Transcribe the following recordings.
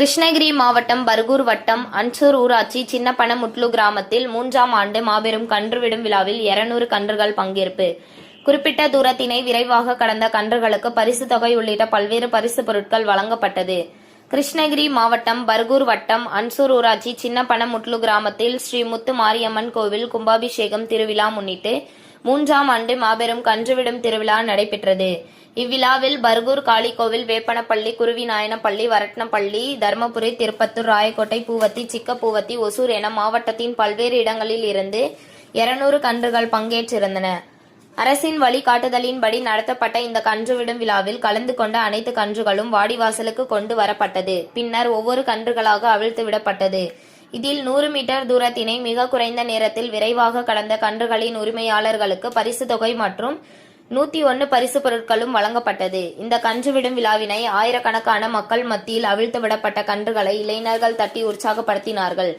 கிருஷ்ணகிரி மாவட்டம் பர்கூர் வட்டம் அன்சூர் ஊராட்சி சின்னப்பனமுட்லு கிராமத்தில் மூன்றாம் ஆண்டு மாபெரும் கன்றுவிடும் விழாவில் 200 கன்றுகள் பங்கேற்பு. குறிப்பிட்ட தூரத்தினை விரைவாக கடந்த கன்றுகளுக்கு பரிசு தொகை உள்ளிட்ட பல்வேறு பரிசு பொருட்கள் வழங்கப்பட்டது. கிருஷ்ணகிரி மாவட்டம் பர்கூர் வட்டம் அன்சூர் ஊராட்சி சின்னப்பனமுட்லு கிராமத்தில் ஸ்ரீ முத்து மாரியம்மன் கோவில் கும்பாபிஷேகம் திருவிழா முன்னிட்டு மூன்றாம் ஆண்டு மாபெரும் கன்றுவிடும் திருவிழா நடைபெற்றது. இவ்விழாவில் பர்கூர் காளிகோவில் வேப்பனப்பள்ளி குருவிநாயனப்பள்ளி வரட்னப்பள்ளி தர்மபுரி திருப்பத்தூர் ராயக்கோட்டை பூவத்தி சிக்கப்பூவத்தி ஒசூர் என மாவட்டத்தின் பல்வேறு இடங்களில் இருந்து 200 கன்றுகள் பங்கேற்றிருந்தன. அரசின் வழிகாட்டுதலின்படி நடத்தப்பட்ட இந்த கன்று விடும் விழாவில் கலந்து கொண்ட அனைத்து கன்றுகளும் வாடிவாசலுக்கு கொண்டு வரப்பட்டது. பின்னர் ஒவ்வொரு கன்றுகளாக அவிழ்த்து விடப்பட்டது. இதில் நூறு மீட்டர் தூரத்தினை மிக குறைந்த நேரத்தில் விரைவாக கடந்த கன்றுகளின் உரிமையாளர்களுக்கு பரிசு தொகை மற்றும் நூத்தி ஒன்னு பரிசு பொருட்களும் வழங்கப்பட்டது. இந்த கன்றுவிடும் விழாவினை ஆயிரக்கணக்கான மக்கள் மத்தியில் அவிழ்த்துவிடப்பட்ட கன்றுகளை இளைஞர்கள் தட்டி உற்சாகப்படுத்தினார்கள்.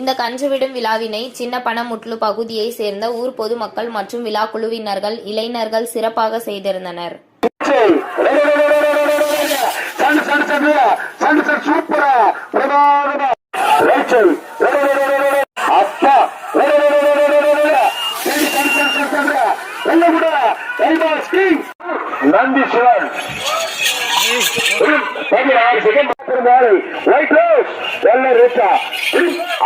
இந்த கன்றுவிடும் விழாவினை சின்ன பணமுட்லு பகுதியை சேர்ந்த ஊர் பொதுமக்கள் மற்றும் விழா குழுவினர்கள் இளைஞர்கள் சிறப்பாக செய்திருந்தனர். சூப்பரா நந்தி சிவன். ஆறு செகண்ட் ஒயிட் ரோஸ் வெள்ளை ரேட்டா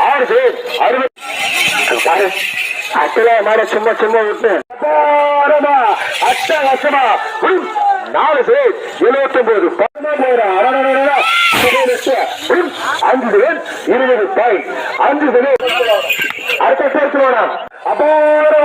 ஆறு செகண்ட் அறுபது. அட்டல மாட சும்மா சும்மா விட்டு அட்ட அட்டகாசமா. நாலு பேர் எழுபத்தி ஒன்பது அஞ்சு பேர் இருபது பாய் அஞ்சு பேர் அடுத்த சேர்த்துவோம் அபாரமா